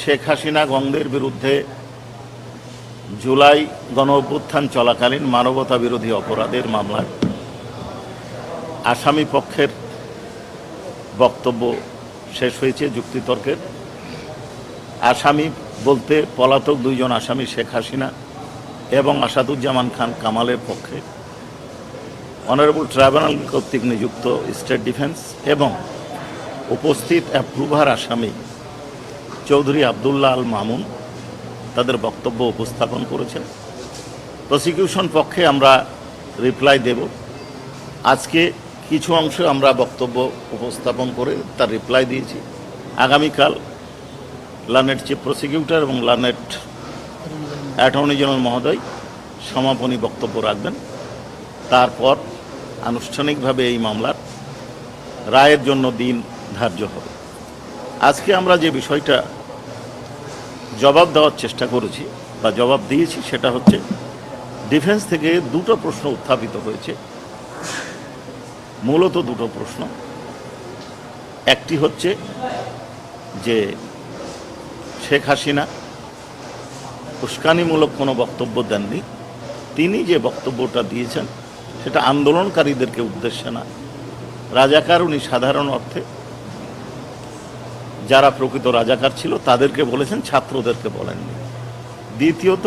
শেখ হাসিনা গঙ্গের বিরুদ্ধে জুলাই গণ অভ্যুত্থান চলাকালীন মানবতা বিরোধী অপরাধের মামলায় আসামি পক্ষের বক্তব্য শেষ হয়েছে যুক্তিতর্কের। আসামি বলতে পলাতক দুইজন আসামি শেখ হাসিনা এবং আসাদুজ্জামান খান কামালের পক্ষে। অনারেবল ট্রাইব্যুনাল কর্তৃক নিযুক্ত স্টেট ডিফেন্স এবং উপস্থিত অ্যাপ্রুভার আসামি চৌধুরী আবদুল্লাহ আল মামুন তাদের বক্তব্য উপস্থাপন করেছেন। প্রসিকিউশন পক্ষে আমরা রিপ্লাই দেব। আজকে কিছু অংশ আমরা বক্তব্য উপস্থাপন করে তার রিপ্লাই দিয়েছি। আগামীকাল লানেট চিফ প্রসিকিউটর এবং লানেট অ্যাটর্নি জেনারেল মহোদয় সমাপনী বক্তব্য রাখবেন। তারপর আনুষ্ঠানিকভাবে এই মামলার রায়ের জন্য দিন ধার্য হবে। আজকে আমরা যে বিষয়টা জবাব দেওয়ার চেষ্টা করেছি বা জবাব দিয়েছি, সেটা হচ্ছে ডিফেন্স থেকে দুটো প্রশ্ন উত্থাপিত হয়েছে। মূলত দুটো প্রশ্ন। একটি হচ্ছে যে শেখ হাসিনা উস্কানিমূলক কোনো বক্তব্য দেননি। তিনি যে বক্তব্যটা দিয়েছেন, সেটা আন্দোলনকারীদেরকে উদ্দেশ্যে না। রাজাকার উনি সাধারণ অর্থে যারা প্রকৃত রাজাকার ছিল, তাদেরকে বলেছেন, ছাত্রদেরকে বলেননি। দ্বিতীয়ত,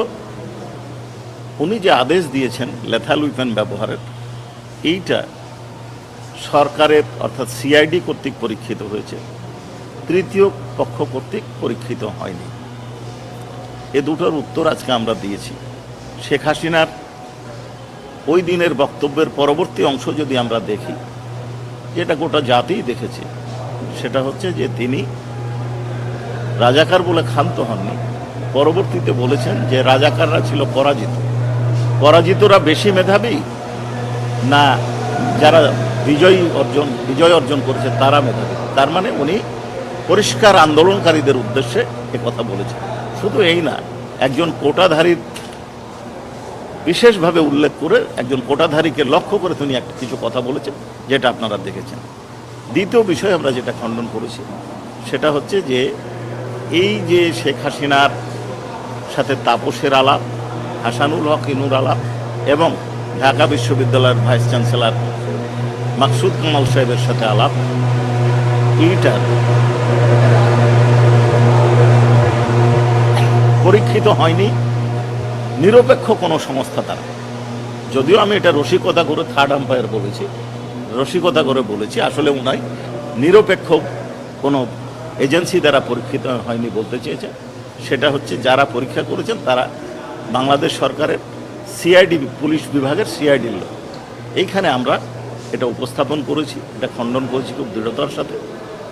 উনি যে আদেশ দিয়েছেন লেথাল উইপেন ব্যবহারের, এইটা সরকারের, অর্থাৎ সিআইডি কর্তৃক পরীক্ষিত হয়েছে। তৃতীয় পক্ষ কর্তৃক পরীক্ষিত হয়নি। এ দুটোর উত্তর আজকে আমরা দিয়েছি। শেখ হাসিনার ওই দিনের বক্তব্যের পরবর্তী অংশ যদি আমরা দেখি, যেটা গোটা জাতিই দেখেছে, সেটা হচ্ছে যে তিনি রাজাকার বলে ক্ষান্ত হননি। পরবর্তীতে বলেছেন যে রাজাকাররা ছিল পরাজিত। পরাজিতরা বেশি মেধাবী? না, যারা বিজয়ী অর্জন, বিজয় অর্জন করেছে তারা মেধাবী। তার মানে উনি পরিষ্কার আন্দোলনকারীদের উদ্দেশ্যে এ কথা বলেছেন। শুধু এই না, একজন কোটাধারীর বিশেষভাবে উল্লেখ করে একজন কোটাধারীকে লক্ষ্য করে তিনি একটা কিছু কথা বলেছেন, যেটা আপনারা দেখেছেন। দ্বিতীয় বিষয় আমরা যেটা খণ্ডন করেছি, সেটা হচ্ছে যে এই যে শেখ হাসিনার সাথে তাপসের আলাপ, হাসানুল হক ইনুর আলাপ এবং ঢাকা বিশ্ববিদ্যালয়ের ভাইস চ্যান্সেলর মাকসুদ কামাল সাহেবের সাথে আলাপ, এইটার পরীক্ষিত হয়নি, নিরপেক্ষ কোনো সংস্থা তারা। যদিও আমি এটা রসিকতা করে থার্ড আম্পায়ার বলেছি, রসিকতা করে বলেছি, আসলে উনাই নিরপেক্ষ কোনো এজেন্সি দ্বারা পরীক্ষিত হয়নি বলতে চেয়েছে। সেটা হচ্ছে যারা পরীক্ষা করেছেন তারা বাংলাদেশ সরকারের সিআইডি, পুলিশ বিভাগের সিআইডির লোক। এইখানে আমরা এটা উপস্থাপন করেছি, এটা খণ্ডন করেছি খুব দৃঢ়তার সাথে।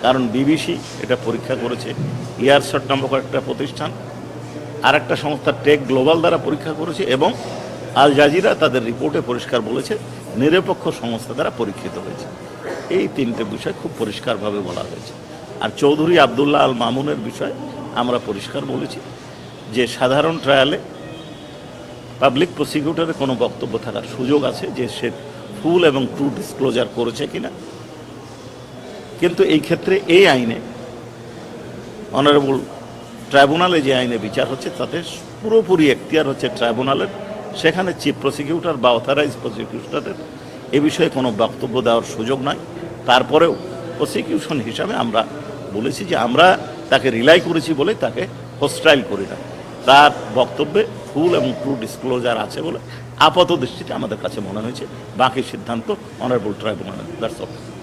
কারণ বিবিসি এটা পরীক্ষা করেছে ইয়ারশট নামক একটা প্রতিষ্ঠান। আর একটা সংস্থা টেক গ্লোবাল দ্বারা পরীক্ষা করেছে এবং আল জাজিরা তাদের রিপোর্টে পরিষ্কার বলেছে, নিরপেক্ষ সংস্থা দ্বারা পরীক্ষিত হয়েছে। এই তিনটে বিষয় খুব পরিষ্কারভাবে বলা হয়েছে। আর চৌধুরী আবদুল্লাহ আল মামুনের বিষয়ে আমরা পরিষ্কার বলেছি যে সাধারণ ট্রায়ালে পাবলিক প্রসিকিউটরের কোনো বক্তব্য থাকার সুযোগ আছে যে সে ফুল এবং ট্রু ডিসক্লোজার করেছে কিনা। কিন্তু এই ক্ষেত্রে এই আইনে অনারেবল ট্রাইব্যুনালে যে আইনে বিচার হচ্ছে, তাতে পুরোপুরি এখতিয়ার হচ্ছে ট্রাইব্যুনালের সেখানে চিফ প্রসিকিউটর বা অথরাইজ প্রসিকিউটরের এ বিষয়ে কোনো বক্তব্য দেওয়ার সুযোগ নাই। তারপরেও প্রসিকিউশন হিসাবে আমরা বলেছি যে আমরা তাকে রিলাই করেছি বলে তাকে হোস্টাইল করি না তার বক্তব্যে ফুল এবং ট্রু ডিসক্লোজার আছে বলে আপাত দৃষ্টিতে আমাদের কাছে মনে হয়েছে। বাকি সিদ্ধান্ত অনারেবল ট্রাইব্যুনাল দ্যাটস অল